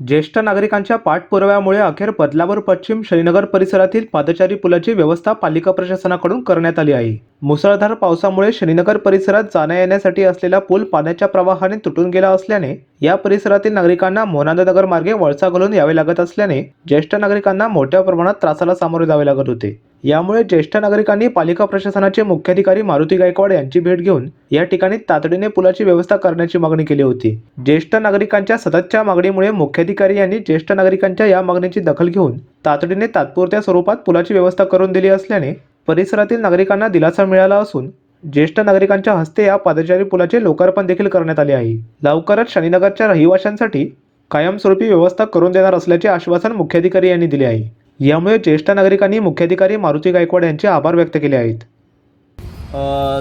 ज्येष्ठ नागरिकांच्या पाठपुराव्यामुळे अखेर बदलापूर पश्चिम श्रीनगर परिसरातील पादचारी पुलाची व्यवस्था पालिका प्रशासनाकडून करण्यात आली आहे. मुसळधार पावसामुळे श्रीनगर परिसरात जाण्या येण्यासाठी असलेला पूल पाण्याच्या प्रवाहाने तुटून गेला असल्याने या परिसरातील नागरिकांना मोनांदनगर मार्गे वळसा घालून यावे लागत असल्याने ज्येष्ठ नागरिकांना मोठ्या प्रमाणात त्रासाला सामोरे जावे लागत होते. यामुळे ज्येष्ठ नागरिकांनी पालिका प्रशासनाचे मुख्याधिकारी मारुती गायकवाड यांची भेट घेऊन या ठिकाणी तातडीने पुलाची व्यवस्था करण्याची मागणी केली होती. ज्येष्ठ नागरिकांच्या सततच्या मागणीमुळे मुख्याधिकारी यांनी ज्येष्ठ नागरिकांच्या या मागणीची दखल घेऊन तातडीने तात्पुरत्या स्वरूपात पुलाची व्यवस्था करून दिली असल्याने परिसरातील नागरिकांना दिलासा मिळाला असून ज्येष्ठ नागरिकांच्या हस्ते या पादचारी पुलाचे लोकार्पण देखील करण्यात आले आहे. लवकरच शनीनगरच्या रहिवाशांसाठी कायमस्वरूपी व्यवस्था करून देणार असल्याचे आश्वासन मुख्याधिकारी यांनी दिले आहे. यामुळे ज्येष्ठ नागरिकांनी मुख्याधिकारी मारुती गायकवाड यांचे आभार व्यक्त केले आहेत.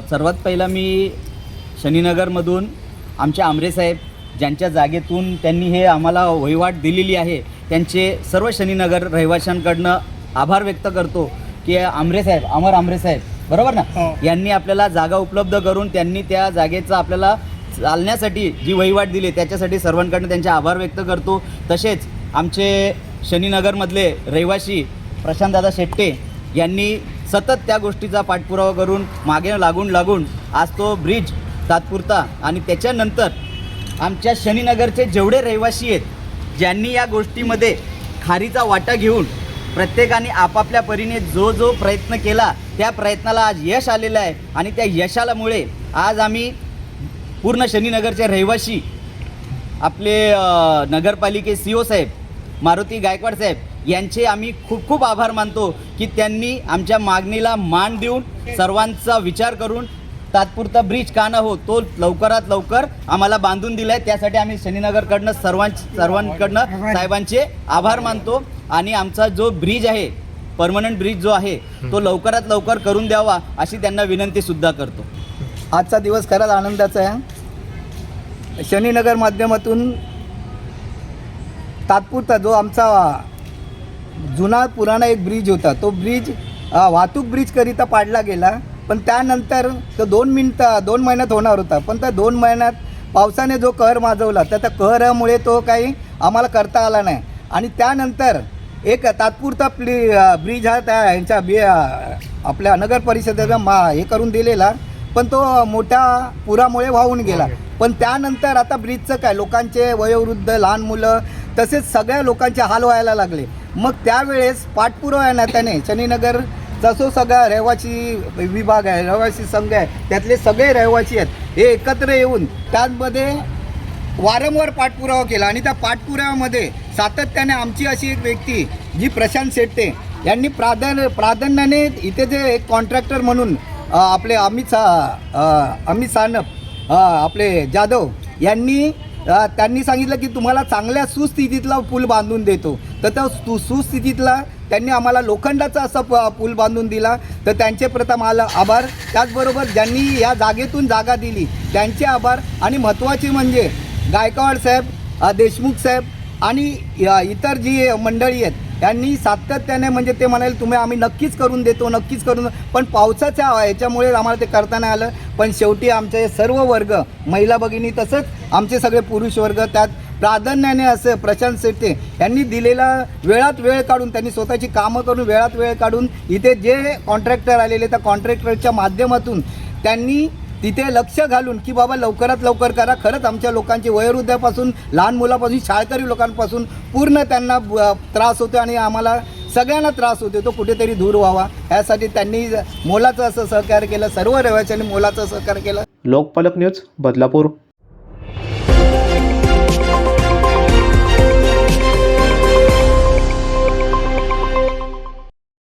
सर्वात पहिला मी शनीनगरमधून आमचे आमरे साहेब ज्यांच्या जागेतून त्यांनी हे आम्हाला वहिवाट दिलेली आहे त्यांचे सर्व शनीनगर रहिवाशांकडनं आभार व्यक्त करतो की आमरे साहेब अमर आमरे साहेब बरोबर ना? यांनी आपल्याला जागा उपलब्ध करून त्यांनी त्या जागेचा आपल्याला चालण्यासाठी जी वहिवाट दिली त्याच्यासाठी सर्वांकडनं त्यांचे आभार व्यक्त करतो. तसेच आमचे शनीनगरमधले रहिवासी प्रशांतदादा शेट्टे यांनी सतत त्या गोष्टीचा पाठपुरावा करून मागे लागून लागून आज तो ब्रिज तात्पुरता आणि त्याच्यानंतर आमच्या शनीनगरचे जेवढे रहिवासी आहेत ज्यांनी या गोष्टीमध्ये खारीचा वाटा घेऊन प्रत्येकाने आपापल्या परीने जो जो प्रयत्न केला त्या प्रयत्नाला आज यश आलेलं आहे आणि त्या यशालामुळे आज आम्ही पूर्ण शनीनगरचे रहिवासी आपले नगरपालिके सी ओ साहेब मारुती गायकवाड साहेब यांचे आम्ही खूप खूप आभार मानतो की त्यांनी आमच्या मागणीला मान देऊन सर्वांचा विचार करून तात्पुरता ब्रिज का न हो तो लवकरात लवकर आम्हाला बांधून दिलाय. त्यासाठी आम्ही शनीनगरकडनं सर्वां सर्वांकडनं साहेबांचे आभार मानतो आणि आमचा जो ब्रिज आहे परमनंट ब्रिज जो आहे तो लवकरात लवकर करून द्यावा अशी त्यांना विनंती सुद्धा करतो. आजचा दिवस खराच आनंदाचा आहे. शनीनगर माध्यमातून तात्पुरता जो आमचा जुना पुराणा एक ब्रिज होता तो ब्रिज वाहतूक ब्रिजकरिता पाडला गेला पण त्यानंतर तो दोन मिनटं दोन महिन्यात होणार होता पण त्या दोन महिन्यात पावसाने जो कहर माजवला त्या त्या कहरामुळे तो काही आम्हाला करता आला नाही. आणि त्यानंतर एक तात्पुरता प्ली ब्रिज हा त्या ह्यांच्या बी आपल्या नगर परिषदेचा मा हे करून दिलेला पण तो मोठ्या पुरामुळे वाहून गेला. पण त्यानंतर आता ब्रिजचं काय लोकांचे वयोवृद्ध लहान मुलं तसेच सगळ्या लोकांचे हाल व्हायला लागले. मग त्यावेळेस पाठपुरावा या नात्याने शनीनगर जसो सगळा रहिवासी विभाग आहे रहिवासी संघ आहे त्यातले सगळे रहिवासी आहेत हे एकत्र येऊन त्यामध्ये वारंवार पाठपुरावा केला. आणि त्या पाठपुराव्यामध्ये सातत्याने आमची अशी एक व्यक्ती जी प्रशांत शेट्टे यांनी प्राधान्य प्राधान्याने इथे जे एक कॉन्ट्रॅक्टर म्हणून आपले अमित सा अमित सानप आपले जाधव यांनी त्यांनी सांगितलं की तुम्हाला चांगल्या सुस्थितीतला पूल बांधून देतो. तर त्या सु सुस्थितीतला त्यांनी आम्हाला लोखंडाचा असा प पूल बांधून दिला. तर त्यांचे प्रथम आला आभार. त्याचबरोबर ज्यांनी या जागेतून जागा दिली त्यांचे आभार. आणि महत्त्वाचे म्हणजे गायकवाड साहेब देशमुख साहेब आणि इतर जी मंडळी आहेत यांनी सातत्याने म्हणजे ते म्हणाले तुम्ही आम्ही नक्कीच करून देतो नक्कीच करून पण पावसाच्या ह्याच्यामुळे आम्हाला ते करता नाही आलं. पण शेवटी आमचे सर्व वर्ग महिला भगिनी तसंच आमचे सगळे पुरुष वर्ग त्यात प्राधान्याने असं प्रशांत शेट्टे यांनी दिलेला वेळात वेळ काढून त्यांनी स्वतःची कामं करून वेळात वेळ काढून इथे जे कॉन्ट्रॅक्टर आलेले त्या कॉन्ट्रॅक्टरच्या माध्यमातून त्यांनी तिथे लक्ष घालून की बाबा लवकरात लवकर करा. खरंच आमच्या लोकांची वयोवृद्धापासून लहान मुलापासून शाळकरी लोकांपासून पूर्ण त्यांना त्रास होतो आणि आम्हाला सगळ्यांना त्रास होतो तो कुठेतरी दूर व्हावा. यासाठी त्यांनी मोलाचं असं सहकार्य केलं सर्व रहिवाशांनी मोलाचं सहकार्य केलं. लोकपालक न्यूज बदलापूर.